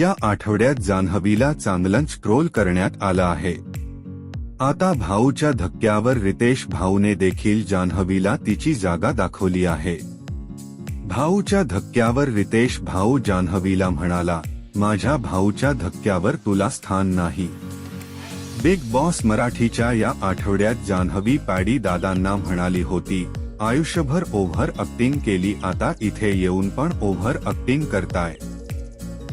या आठवड्यात जान्हवीला चांगलंच ट्रोल करण्यात आलं आहे. आता भाऊच्या धक्क्यावर रितेश भाऊने देखील जान्हवीला तिची जागा दाखवली आहे. भाऊच्या धक्क्यावर रितेश भाऊ जान्हवीला म्हणाला माझ्या भाऊच्या धक्क्यावर तुला स्थान नाही. बिग बॉस मराठीच्या या आठवड्यात जान्हवी पॅडी दादांना म्हणाली होती आयुष्यभर ओव्हर अक्टिंग केली आता इथे येऊन पण ओव्हर अक्टिंग करताय.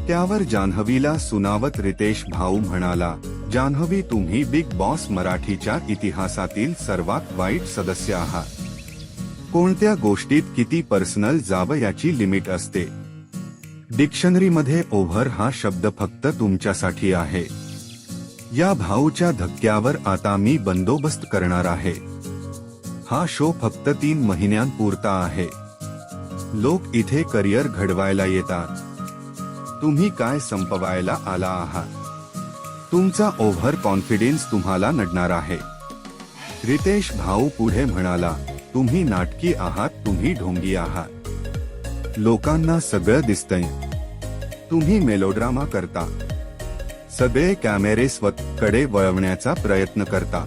त्यावर जान्हवीला सुनावत रितेश भाऊ म्हणाला जान्हवी तुम्ही बिग बॉस मराठीच्या इतिहासातील सर्वात वाईट सदस्य आहात. कोणत्या गोष्टीत किती पर्सनल जावं याची लिमिट असते? डिक्शनरीमध्ये ओव्हर हा शब्द फक्त तुमच्यासाठी आहे. या भाऊच्या धक्क्यावर आता मी बंदोबस्त करणार आहे. हा शो फक्त तीन महिन्यांपुरता आहे. लोक इथे करिअर घडवायला येतात. तुम्ही काय संपवायला आला आहात? तुमचा ओव्हर कॉन्फिडन्स तुम्हाला नडणार आहे. रितेश भाऊ पुढे म्हणाला तुम्ही नाटकी आहात तुम्ही ढोंगी आहात. लोकांना सगळं दिसतंय. तुम्ही मेलोड्रामा करता. सगळे कॅमेरे स्वतःकडे वळवण्याचा प्रयत्न करता.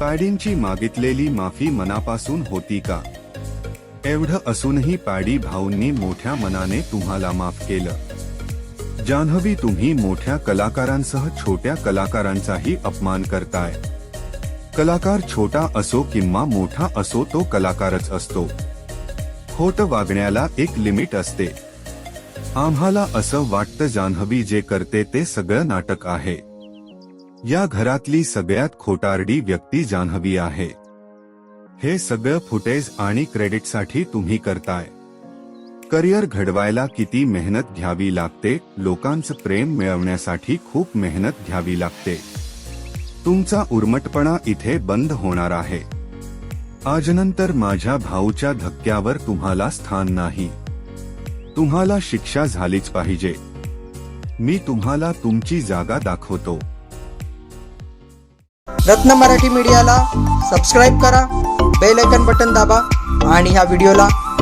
पॅडींची मागितलेली माफी मनापासून होती का? एवढं असूनही पॅडी भाऊंनी मोठ्या मनाने तुम्हाला माफ केलं. जान्हवी तुम्ही मोठ्या कलाकारांसह छोट्या कलाकारांचाही अपमान करताय. कलाकार छोटा असो किंवा मोठा असो तो कलाकारच असतो. खोट वागण्याला एक लिमिट असते. आम्हाला असं वाटतं जान्हवी जे करते ते सगळं नाटक आहे. या घरातली सगळ्यात खोटारडी व्यक्ती जान्हवी आहे. हे सगळं फुटेज आणि क्रेडिटसाठी तुम्ही करताय. करिअर घडवायला किती मेहनत घ्यावी लागते लोकांचं प्रेम मिळवण्यासाठी खूप मेहनत घ्यावी लागते. तुमचा उर्मटपणा इथे बंद होणार आहे. आजनंतर माझ्या भाऊच्या धक्क्यावर तुम्हाला स्थान नाही. तुम्हाला शिक्षा झालीच पाहिजे. मी तुम्हाला तुमची जागा दाखवतो. रत्न मराठी मीडियाला सबस्क्राईब करा बेल आयकन बटन दाबा आणि ह्या व्हिडिओला